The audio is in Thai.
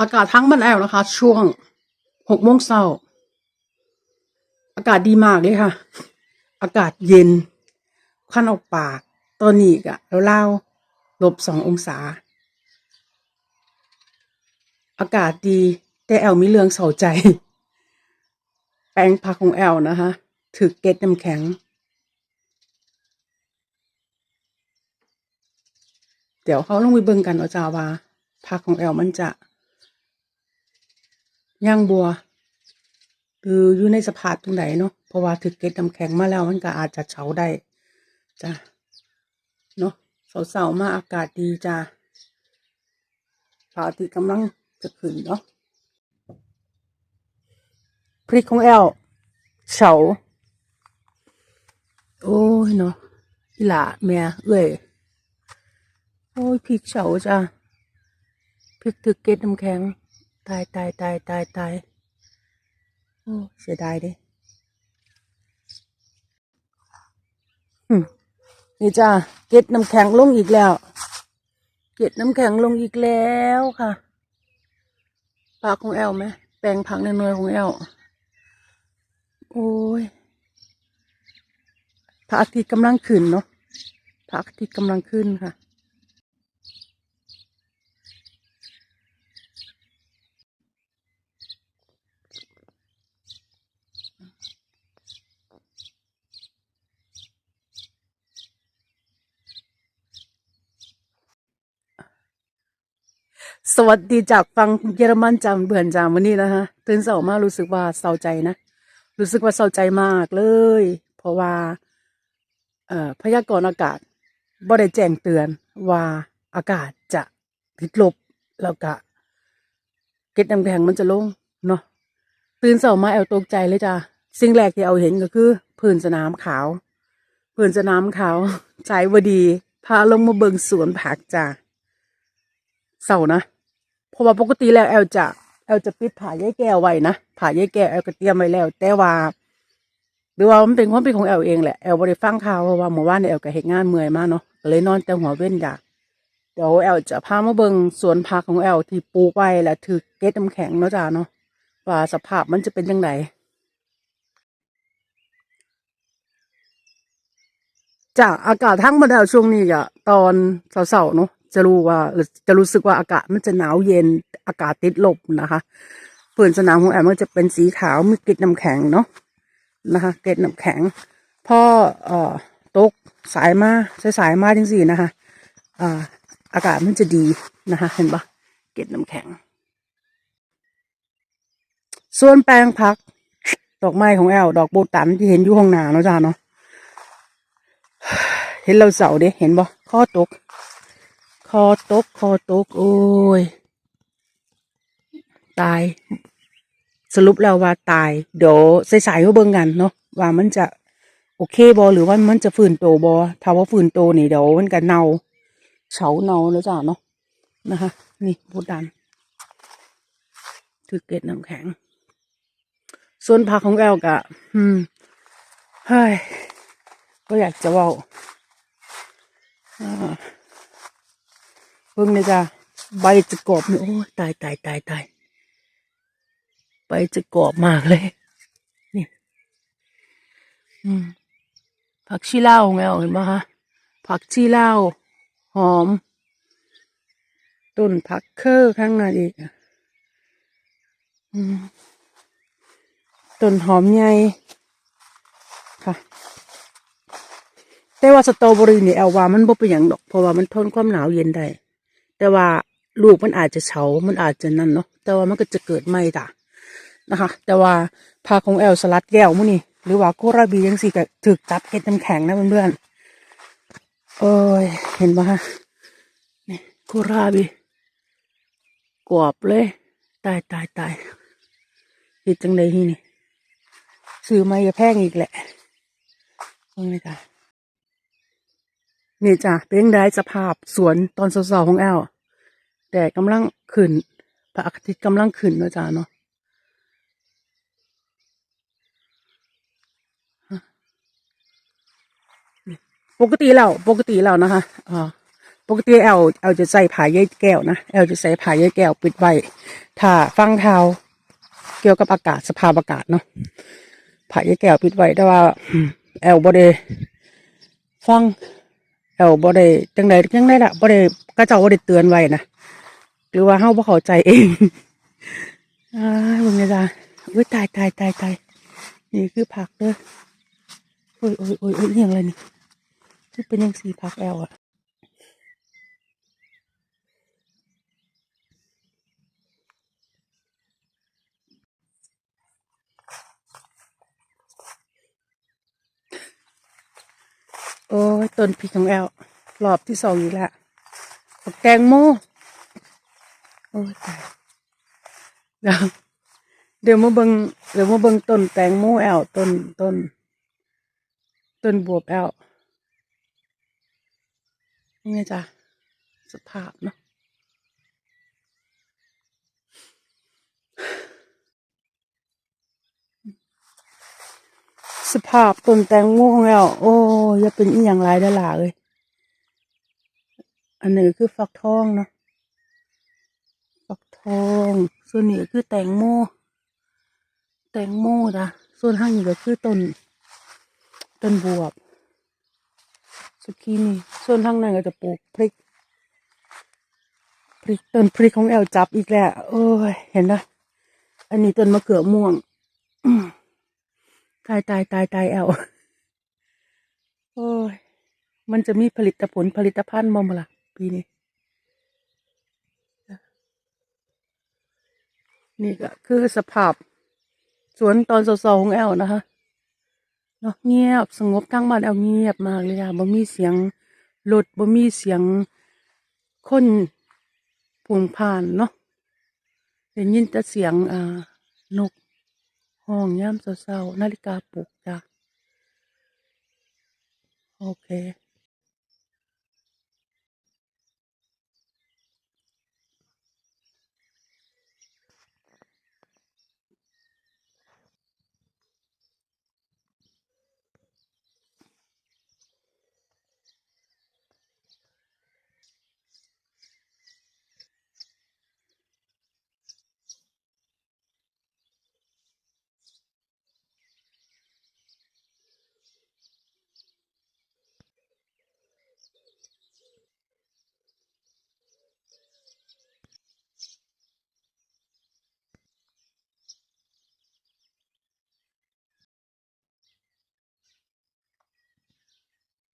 อากาศทั้งบ้านแอลนะคะ ช่วงหกโมงเช้า อากาศดีมากเลยค่ะ อากาศเย็นขั้นออกปาก ตอนนี้กะแล้วเล่าๆลบสององศา อากาศดี แต่แอลมีเรื่องเศร้าใจ แปลงผักของแอลนะคะถือเกล็ดน้ำแข็ง เดี๋ยวเขาลงไปเบิ่งกันเอาจาว่าผักของแอลมันจะ ย่างบัวหรืออยู่ในสภาพตรงไหนเนาะเพราะว่าถึกเกล็ดน้ำแข็งมาแล้วมันก็อาจจะเฉาได้จ้ะเนาะเสาๆมาอากาศดีจ้ะพระอาทิตย์กำลังจะขึ้นเนาะพริกของแอลเฉาโอ้ยเนาะอีหล่าแม่เอ้ยโอ้ยพริกเฉาจ้ะพริกถึกเกล็ดน้ำแข็ง ตายตายตายตายตายโอ้เสียดายด้อืมนี่จ้าเกล็ดน้ำแข็งลงอีกแล้ว เกล็ดน้ำแข็งลงอีกแล้วค่ะปากของแอลไหมแปลงผักในนวยของแอลโอ้ยพระอาทิตย์กำลังขึ้นเนาะพระอาทิตย์กำลังขึ้นค่ะ สวัสดีจากฟังเยอรมันจำเบื่อนจามวันนี้นะคะตื่นเช้ามารู้สึกว่าเศร้าใจนะ รู้สึกว่าเศร้าใจมากเลย เพราะว่า เอ่อพยากรณ์อากาศบ่ได้แจ้งเตือนว่าอากาศจะติดลบแล้วก็เกล็ดน้ำแข็งมันจะลงเนาะตื่นเช้ามาแอลตกใจเลยจ้ะสิ่งแรกที่เอาเห็นก็คือพื้นสนามขาวพื้นสนามขาวใจวดี พาลงมาเบิงสวนผักจ้ะเศร้านะ เพราะว่าปกติแล้วแอลจะแอลจะปิดผ่ายายแก้วไว้นะผ่ายายแก้วแอลก็เตรียมไว้แล้ว แต่ว่าหรือว่ามันเป็นความเป็นของแอลเองแหละแอลบริฟังข่าวเพราะว่าเมื่อวานเนี่ยแอลก็เฮ็ดงานเมื่อยมากเนาะก็เลยนอนแต่หัวเว้นอยากเดี๋ยวแอลจะพามาเบิงสวนผักของแอลที่ปลูกไว้และถือเก็ดน้ำแข็งเนาะจ้าเนาะว่าสภาพมันจะเป็นยังไงจ้าอากาศทั้งมาแล้วช่วงนี้อะตอนเสาๆเนาะ จะรู้ว่าจะรู้สึกว่าอากาศมันจะหนาวเย็นอากาศติดลบนะคะพื้นสนามของแอลมันจะเป็นสีขาวมีเกล็ดน้ำแข็งเนาะนะคะ เกล็ดน้ำแข็งพอเอ่อตกสายมาสายสายมาจังสี่นะคะอ่าอากาศมันจะดีนะคะ เห็นปะเกล็ดน้ำแข็ง ส่วนแปลงพัก ดอกไม้ของแอลดอกโบตันที่เห็นอยู่ห้องหนาเนาะจ้าเนาะเห็นเราเสาเด้เห็นบ่ข้อตก อตก คอตก โอ้ย ตาย สรุปแล้วว่าตาย เดี๋ยวสายๆมาเบิ่งกันเนาะว่ามันจะ โอเคบอหรือว่ามันจะฝืนโตบอถ้าว่าฝืนโตนี่เดี๋ยวมันก็เน่าเฉาเน่าแล้วจ้ะเนาะนะคะ นี่พูดดันคือเกล็ดน้ำแข็ง ส่วนผักของแอลกะอืมเฮ้ยก็อยากจะว่าอ่า เบิ่งเลยจ้ะใบจะกรอบนี่โอ้ตายตายตายตายใบจะกรอบมากเลย นี่อืมผักชีลาวไงเอาเห็นปะคะผักชีลาวหอม ต้นผักเคอข้างในอีกอืมต้นหอมใหญ่ค่ะแต่ว่าสตรอเบอรี่นี่แอลว่ามันบ่เป็นอย่างดอกเพราะว่ามันทนความหนาวเย็นได้ แต่ว่าลูกมันอาจจะเฉา มันอาจจะนั่นเนาะ แต่ว่ามันก็จะเกิดไหมจ้ะนะคะ แต่ว่าพาของแอลสลัดแก้วมื้อนี่ หรือว่าโคราบียังสิก็ถึกจับเก็ดน้ำแข็งนะเพื่อนๆเอ้ย เห็นปะคะนี่โคราบีกรอบเลย ตายตายตายเห็ดจังเลยที่นี่ซื้อมาอย่าแพงอีกแหละนี่จ้ะนี่จ้ะเป็นได้สภาพสวนตอนสาวๆของแอล แต่กำลังขึ้น พระอาทิตย์กำลังขึ้นนะจ้ะเนาะปกติแล้วปกติแล้วนะคะอ่าปกติแอลแอลจะใส่ผ้าเย้ยแก้วนะแอลจะใส่ผ้าเย้ยแก้วปิดไว้ถ้าฟังเท้าเกี่ยวกับอากาศสภาพอากาศเนาะผ้าเย้ยแก้วปิดไว้แต่ว่าแอลบ่ได้ฟังแอลบ่ได้จังใดจังไดล่ะบ่ได้ก็เจ้าบ่ได้เตือนไว้นะ หรือว่าเฮาบ่เข้าใจเองอ้ายมึงเนี่ยจ้าอุ้ยตายตายตายตายนี่คือผักเด้อโอ้ยโอ้ยโอ้ยโอ้ยอหย่างไรนี่คือเป็นยังสีผักแอลอะโอ้ยต้นพริกของแอลรอบที่สองอีกแล้วบักแตงโม โอ้ยตายเดี๋ยวเดี๋ยวมาเบิงเดี๋ยวมาเบิงต้นแตงโมแอลต้นต้น ต้นบวบแอลนี่ไงจ้ะสภาพเนาะสภาพต้นแตงโมของแอลโอ้ยอย่าเป็นอีหยังไรได้อล่ะเอ้ยอันนี้คือฟักทองเนาะ ทอง ส่วนนี้คือแตงโม แตงโมจ้ะส่วนข้างนี้ก็คือต้น ต้นบวบสุกี้นี่ ส่วนข้างในก็จะปลูกพริก พริกต้นพริกของแอลจับอีกแล้วโอ้ย เห็นนะอันนี้ต้นมะเขือม่วง ตายตายตายตายแอลโอ้ย มันจะมีผลิตผลผลิตภัณฑ์มาเมื่อล่ะปีนี้ นี่ก็คือสภาพ สวนตอนเศร้าๆของแอลนะคะเนาะเงียบสงบทั้งบ้านแอลเงียบมากเลยอะบ่มีเสียงรถบ่มีเสียงคนผงผ่านเนาะได้ยินแต่เสียงอ่านกห้องยามเศร้าๆนาฬิกาปลุกจ้ะโอเค